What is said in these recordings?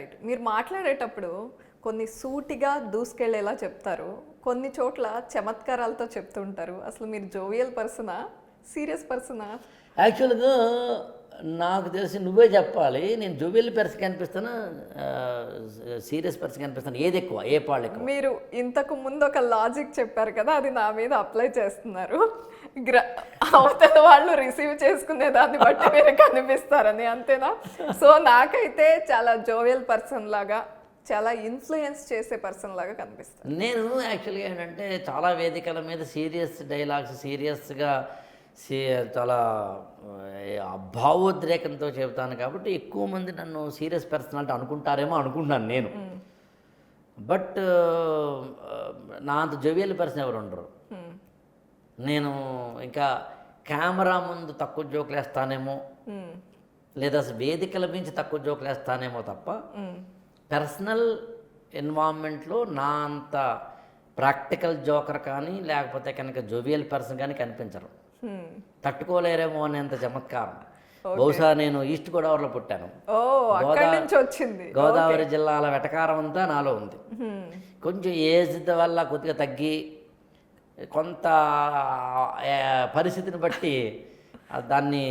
Right. మీరు మాట్లాడేటప్పుడు కొన్ని సూటిగా దూసుకెళ్ళేలా చెప్తారు. కొన్ని చోట్ల చమత్కారాలతో చెప్తుంటారు. అసలు మీరు జోవియల్ పర్సనా? సీరియస్ పర్సనా? యాక్చువల్గా నాకు తెలిసి నువ్వే చెప్పాలి. నేను జువెల్ పర్సన్ కనిపిస్తానా సీరియస్ పర్సన్ కనిపిస్తాను? ఏది ఎక్కువ? ఏ పాళ్ళు ఎక్కువ? మీరు ఇంతకు ముందు ఒక లాజిక్ చెప్పారు కదా అది నా మీద అప్లై చేస్తున్నారు. గ్ర అవతల వాళ్ళు రిసీవ్ చేసుకునే దాన్ని బట్టి మీరు కనిపిస్తారని అంతేనా? సో నాకైతే చాలా జోవియల్ పర్సన్ లాగా చాలా ఇన్ఫ్లుయెన్స్ చేసే పర్సన్ లాగా కనిపిస్తారు నేను యాక్చువల్గా ఏంటంటే చాలా వేదికల మీద సీరియస్ డైలాగ్స్ సీరియస్గా సీ చాలా భావోద్రేకంతో చెబుతాను కాబట్టి ఎక్కువ మంది నన్ను సీరియస్ పర్సనాలిటీ అనుకుంటారేమో అనుకుంటున్నాను నేను బట్ నా అంత జోవియల్ పర్సన్ ఎవరు ఉండరు. నేను ఇంకా కెమెరా ముందు తక్కువ జోకులు వేస్తానేమో. లేదా వేదికల మించి తక్కువ జోకులు వేస్తానేమో తప్ప. పర్సనల్ ఎన్వాన్మెంట్లో నా అంత ప్రాక్టికల్ జోకర్ కానీ లేకపోతే కనుక జోవియల్ పర్సన్ కానీ కనిపించరు. తట్టుకోలేరేమో అనేంత చమత్కారం. బహుశా నేను ఈస్ట్ గోదావరిలో పుట్టాను. వచ్చింది. గోదావరి జిల్లాల వెటకారం అంతా నాలో ఉంది. Hmm. కొంచెం ఏజ్ వల్ల కొద్దిగా తగ్గి కొంత పరిస్థితిని బట్టి దాన్ని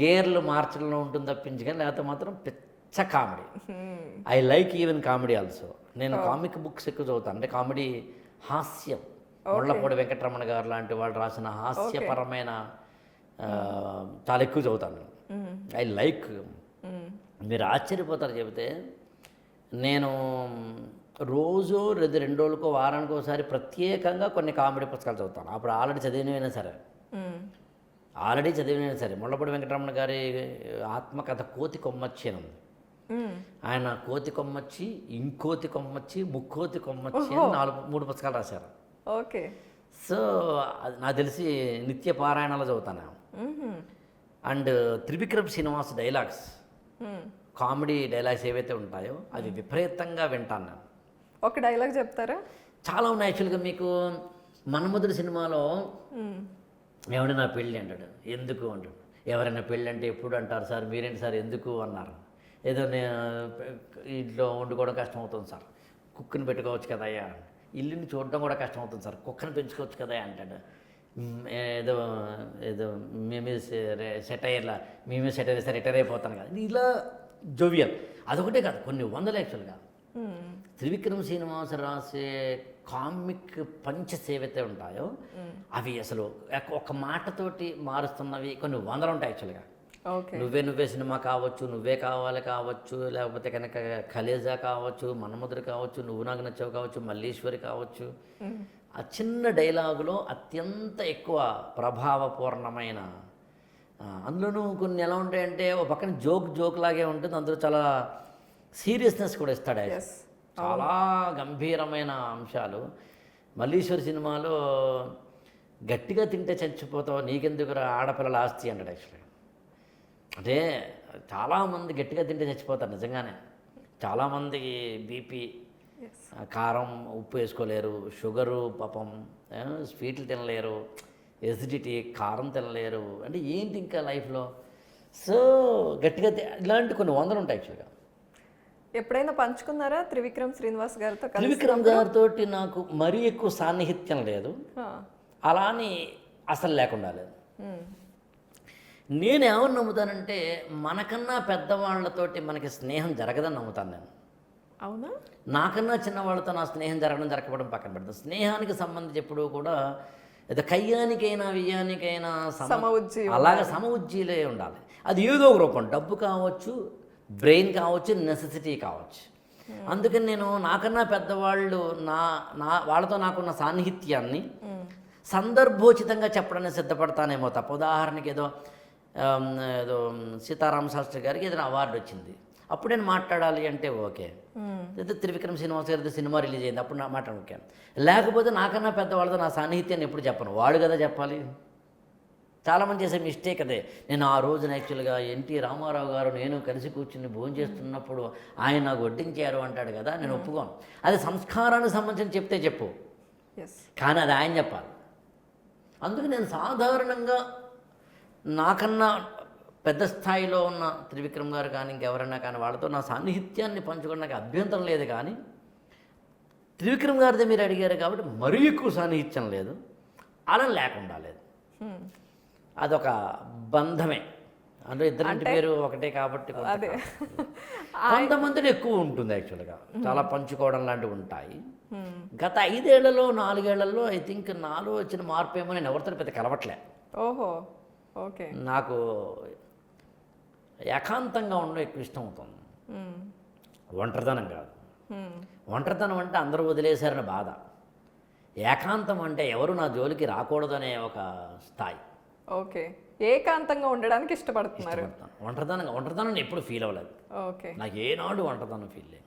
గేర్లు మార్చడంలో ఉంటుంది తప్పించి కానీ లేకపోతే మాత్రం పిచ్చ comedy. Hmm. I like even comedy also నేను కామిక్ బుక్స్ ఎక్కువ చదువుతాను. అంటే కామెడీ హాస్యం. ముళ్ళపూడి వెంకటరమణ గారు లాంటి వాళ్ళు రాసిన హాస్యపరమైన చాలా ఎక్కువ చదువుతాను ఐ లైక్. మీరు ఆశ్చర్యపోతారు చెబితే నేను రోజు రెండు రెండు రోజులకో వారానికి ఒకసారి ప్రత్యేకంగా కొన్ని కామెడీ పుస్తకాలు చదువుతాను. అప్పుడు ఆల్రెడీ చదివినవైనా సరే. ఆల్రెడీ చదివినైనా సరే. ముళ్ళపూడి వెంకటరమణ గారి ఆత్మకథ కోతి కొమ్మచ్చి అని. ఆయన కోతి కొమ్మచ్చి ఇంకోతి కొమ్మచ్చి ముక్కోతి కొమ్మచ్చి అని నాలుగు మూడు పుస్తకాలు రాశారు. ఓకే. సో అది నాకు తెలిసి నిత్య పారాయణాలు చదువుతాను. And Trivikram Srinivas dialogues. Comedy dialogues ఏవైతే ఉంటాయో అవి విపరీతంగా వింటాను నేను. ఒక డైలాగ్ చెప్తారా? చాలా ఉన్నాయి యాక్చువల్గా మీకు. మన్మధుడు సినిమాలో Hmm. ఎవడు నా పెళ్ళి అంటాడు. ఎందుకు అంటాడు. ఎవరైనా పెళ్ళి అంటే ఎప్పుడు అంటారు సార్? మీరేంటి సార్? ఎందుకు అన్నారు. ఏదో నేను ఇంట్లో వండుకోవడం కష్టం అవుతుంది సార్. కుక్కని పెట్టుకోవచ్చు కదా అయ్యా ఇల్లుని చూడడం కూడా కష్టం అవుతుంది సార్. కుక్కని పెంచుకోవచ్చు కదా అంటాడు. ఏదో ఏదో మీ మీద సెట్ అయ్యేలా మీ మీద సెట్ అయితే రిటైర్ అయిపోతాను కదా. ఇలా జోవియల్. అదొకటే కాదు కొన్ని వందల యాక్చువల్గా. త్రివిక్రమ్ శ్రీనివాస రాసే కామిక్ పంచెస్ ఏవైతే ఉంటాయో అవి అసలు ఒక- ఒక మాటతోటి మారుస్తున్నవి కొన్ని వందలు ఉంటాయి యాక్చువల్గా నువ్వే నువ్వే సినిమా కావచ్చు నువ్వే కావాలి కావచ్చు లేకపోతే కనుక ఖలేజా కావచ్చు మన్మధుడు కావచ్చు నువ్వు నాకు నచ్చావు కావచ్చు మల్లీశ్వరి కావచ్చు. ఆ చిన్న డైలాగులో అత్యంత ఎక్కువ ప్రభావపూర్ణమైన అందులోనూ కొన్ని ఎలా ఉంటాయంటే ఒక పక్కన జోక్ జోక్ లాగే ఉంటుంది అందులో చాలా సీరియస్నెస్ కూడా ఇస్తాడు. చాలా గంభీరమైన అంశాలు. మల్లీశ్వరి సినిమాలో గట్టిగా తింటే చచ్చిపోతావు నీకెందుకురా ఆడపిల్లల ఆస్తి అంటాడు యాక్చువల్లీ అంటే చాలామంది గట్టిగా తింటే చచ్చిపోతారు నిజంగానే. చాలామంది బీపీ కారం ఉప్పు వేసుకోలేరు షుగరు పాపం స్వీట్లు తినలేరు ఎసిడిటీ కారం తినలేరు. అంటే ఏంటి ఇంకా లైఫ్లో? సో గట్టిగా ఇలాంటి కొన్ని వందలు ఉంటాయి యాక్చువల్గా. ఎప్పుడైనా పంచుకున్నారా త్రివిక్రమ్ శ్రీనివాస్ గారితో త్రివిక్రమ్ గారితో నాకు మరీ ఎక్కువ సాన్నిహిత్యం లేదు. అలా అని అసలు లేకుండా లేదు. నేను ఏమని నమ్ముతానంటే మనకన్నా పెద్దవాళ్ళతోటి మనకి స్నేహం జరగదని నమ్ముతాను నేను. అవునా? నాకన్నా చిన్నవాళ్ళతో నా స్నేహం జరగడం జరగకపోవడం పక్కన పెడతాను స్నేహానికి సంబంధించి ఎప్పుడూ కూడా ఏదో కయ్యానికైనా వియ్యానికైనా సమ సమ ఉజ్జీవం అలాగే సమ ఉజ్జీలే ఉండాలి. అది ఏదో ఒక రూపం. డబ్బు కావచ్చు బ్రెయిన్ కావచ్చు నెసెసిటీ కావచ్చు. అందుకని నేను నాకన్నా పెద్దవాళ్ళు నా నా వాళ్ళతో నాకున్న సాన్నిహిత్యాన్ని సందర్భోచితంగా చెప్పడానికి సిద్ధపడతానేమో తప్ప ఉదాహరణకి ఏదో ఏదో సీతారామ శాస్త్రి గారికి ఏదైనా అవార్డు వచ్చింది. అప్పుడు నేను మాట్లాడాలి అంటే ఓకే. లేదా త్రివిక్రమ్ శ్రీనివాస్ గారి సినిమా రిలీజ్ అయింది. అప్పుడు నా మాట ఓకే. లేకపోతే నాకన్నా పెద్దవాళ్ళతో నా సాన్నిహిత్యాన్ని ఎప్పుడు చెప్పను. వాడు కదా చెప్పాలి. చాలామంది చేసే మిస్టేక్ అదే. నేను ఆ రోజున యాక్చువల్గా ఎన్టీ రామారావు గారు నేను కలిసి కూర్చుని భోజనం చేస్తున్నప్పుడు ఆయన నాకు వడ్డించారు అంటాడు కదా నేను ఒప్పుకోను. అది సంస్కారానికి సంబంధించి చెప్తే చెప్పు. కానీ అది ఆయన చెప్పాలి. అందుకు నేను సాధారణంగా నాకన్నా పెద్ద స్థాయిలో ఉన్న త్రివిక్రమ్ గారు కానీ ఇంకెవరైనా కానీ వాళ్ళతో నా సాన్నిహిత్యాన్ని పంచుకోవడానికి అభ్యంతరం లేదు కానీ త్రివిక్రమ్ గారిదే మీరు అడిగారు కాబట్టి మరీ ఎక్కువ సాన్నిహిత్యం లేదు అలా లేకుండా లేదు. అదొక బంధమే. అందులో ఇద్దరింటి పేరు ఒకటే కాబట్టి. కొంతమందిలో ఎక్కువ ఉంటుంది యాక్చువల్గా. చాలా పంచుకోవడం లాంటివి ఉంటాయి. గత ఐదేళ్ళలో నాలుగేళ్ళలో ఐ థింక్ నాలో వచ్చిన మార్పు ఏమో నేను ఎవరితో పెద్ద కలవట్లే. ఓహో. ఓకే. నాకు ఏకాంతంగా ఉండడం ఎక్కువ ఇష్టం అవుతుంది. ఒంటరితనం కాదు. ఒంటరితనం అంటే అందరూ వదిలేశారని బాధ. ఏకాంతం అంటే ఎవరు నా జోలికి రాకూడదనే ఒక స్థాయి. ఓకే. ఏకాంతంగా ఉండడానికి ఇష్టపడుతున్నారు. ఇష్టపడతాను. ఒంటరితనం ఒంటరితనం ఎప్పుడు ఫీల్ అవ్వలేదు. ఓకే. నాకు ఏనాడు ఒంటరితనం ఫీల్ లేదు.